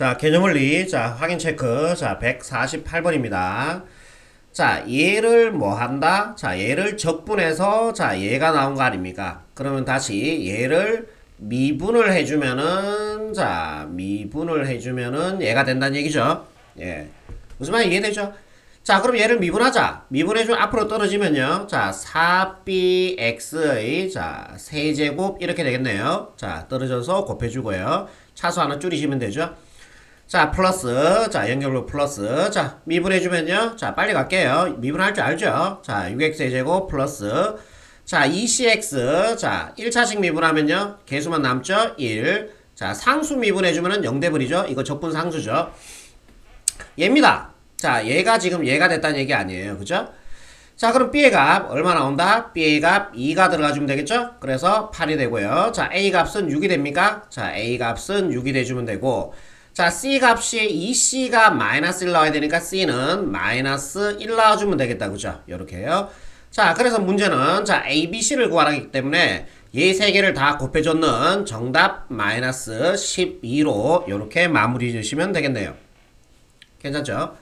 자, 개념 원리, 자, 확인 체크, 자, 148번입니다. 자, 얘를 뭐 한다? 자, 얘를 적분해서, 자, 얘가 나온 거 아닙니까? 그러면 다시 얘를 미분을 해주면은, 자, 미분을 해주면은 얘가 된다는 얘기죠. 예. 무슨 말인지 이해되죠? 자, 그럼 얘를 미분하자. 미분해주면 앞으로 떨어지면요. 자, 4bx의, 자, 세제곱 이렇게 되겠네요. 자, 떨어져서 곱해주고요. 차수 하나 줄이시면 되죠. 자, 플러스. 자, 연결로 플러스. 자, 미분해주면요. 자, 빨리 갈게요. 미분할 줄 알죠? 자, 6x제곱 플러스. 자, 2cx. 자, 1차식 미분하면요. 개수만 남죠? 1. 자, 상수 미분해주면은 0대버리죠? 이거 적분 상수죠? 얘입니다. 자, 얘가 지금 얘가 됐다는 얘기 아니에요. 그죠? 자, 그럼 B의 값 얼마 나온다? B의 값 2가 들어가주면 되겠죠? 그래서 8이 되고요. 자, A 값은 6이 됩니까? 자, A 값은 6이 돼주면 되고 자, C 값이 2C가 마이너스 1 나와야 되니까 C는 마이너스 1 나와주면 되겠다. 그죠? 요렇게요. 자, 그래서 문제는 자, A, B, C를 구하기 때문에 얘 세 개를 다 곱해줬는 정답 마이너스 12로 요렇게 마무리 주시면 되겠네요. 괜찮죠?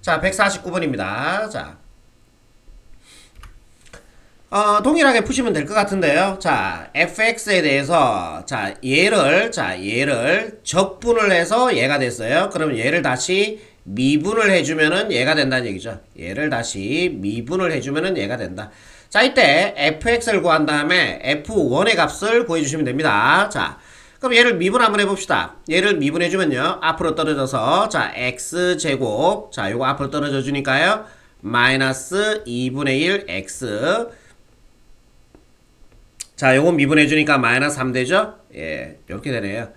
자, 149번입니다. 자. 어, 동일하게 푸시면 될 것 같은데요. 자, fx에 대해서, 자, 얘를, 자, 얘를 적분을 해서 얘가 됐어요. 그러면 얘를 다시 미분을 해주면은 얘가 된다는 얘기죠. 얘를 다시 미분을 해주면은 얘가 된다. 자, 이때 fx를 구한 다음에 f1의 값을 구해주시면 됩니다. 자, 그럼 얘를 미분 한번 해봅시다. 얘를 미분해주면요. 앞으로 떨어져서, 자, x제곱. 자, 요거 앞으로 떨어져 주니까요. 마이너스 2분의 1 x. 자, 요거 미분해 주니까 마이너스 3 되죠? 예, 이렇게 되네요.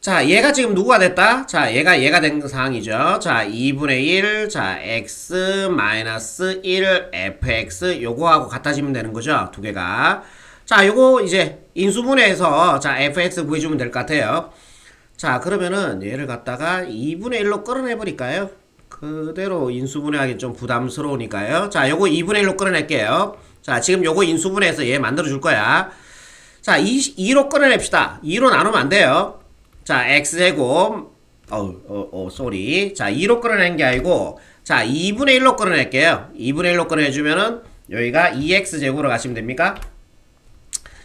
자, 얘가 지금 누구가 됐다? 자, 얘가 얘가 된 상황이죠. 자, 2분의 1, 자, x 마이너스 1 fx 요거하고 같아지면 되는 거죠. 두 개가. 자, 요거 이제 인수분해해서 자, fx 구해주면 될 것 같아요. 자, 그러면은 얘를 갖다가 2분의 1로 끌어내 버릴까요? 그대로 인수분해하기 좀 부담스러우니까요. 자, 요거 2분의 1로 끌어낼게요. 자, 지금 요거 인수분해해서 얘 만들어 줄 거야. 자, 2, 2로 끌어냅시다. 2로 나누면 안 돼요. 자, x제곱, 어우, 어, 어, 쏘리. 자, 2로 끌어낸 게 아니고, 자, 2분의 1로 끌어낼게요. 2분의 1로 끌어내주면은, 여기가 2x제곱으로 가시면 됩니까?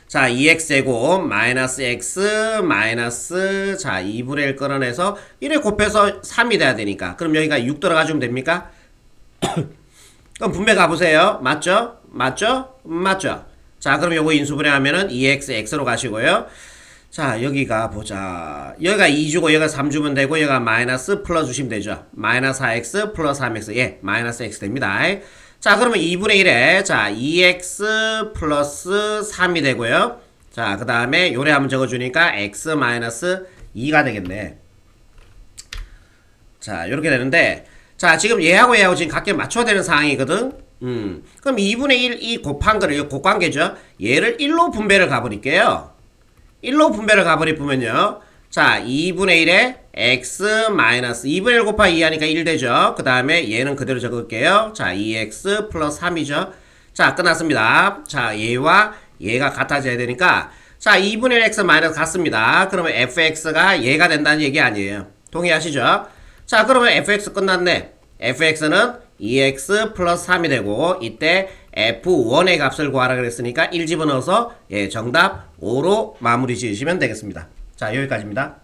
자, 2x제곱, 마이너스 x, 마이너스, 자, 2분의 1 끌어내서, 1에 곱해서 3이 돼야 되니까. 그럼 여기가 6 들어가주면 됩니까? 그럼 분배 가보세요. 맞죠? 맞죠? 맞죠? 자, 그럼 요거 인수분해 하면은 2x, x로 가시고요. 자, 여기가 보자. 여기가 2주고 여기가 3주면 되고 여기가 마이너스 플러스 주시면 되죠. 마이너스 4x 플러스 3x. 예, 마이너스 x 됩니다. 자, 그러면 2분의 1에 자, 2x 플러스 3이 되고요. 자, 그 다음에 요래 한번 적어주니까 x 마이너스 2가 되겠네. 자, 요렇게 되는데 자, 지금 얘하고 얘하고 지금 각각 맞춰야 되는 상황이거든. 음. 그럼 2분의 1 이 곱한 거를 이거 곱관계죠. 얘를 1로 분배를 가버릴게요. 1로 분배를 가버리면요. 자, 2분의 1에 x 마이너스 2분의 1 곱하기 2 하니까 1 되죠. 그 다음에 얘는 그대로 적을게요. 자, 2x 플러스 3이죠. 자, 끝났습니다. 자, 얘와 얘가 같아져야 되니까 자, 2분의 1 x 마이너스 같습니다. 그러면 fx가 얘가 된다는 얘기 아니에요. 동의하시죠? 자, 그러면 fx 끝났네. fx는 2x 플러스 3이 되고 이때 f1의 값을 구하라 그랬으니까 1 집어넣어서 예, 정답 5로 마무리 지으시면 되겠습니다. 자, 여기까지입니다.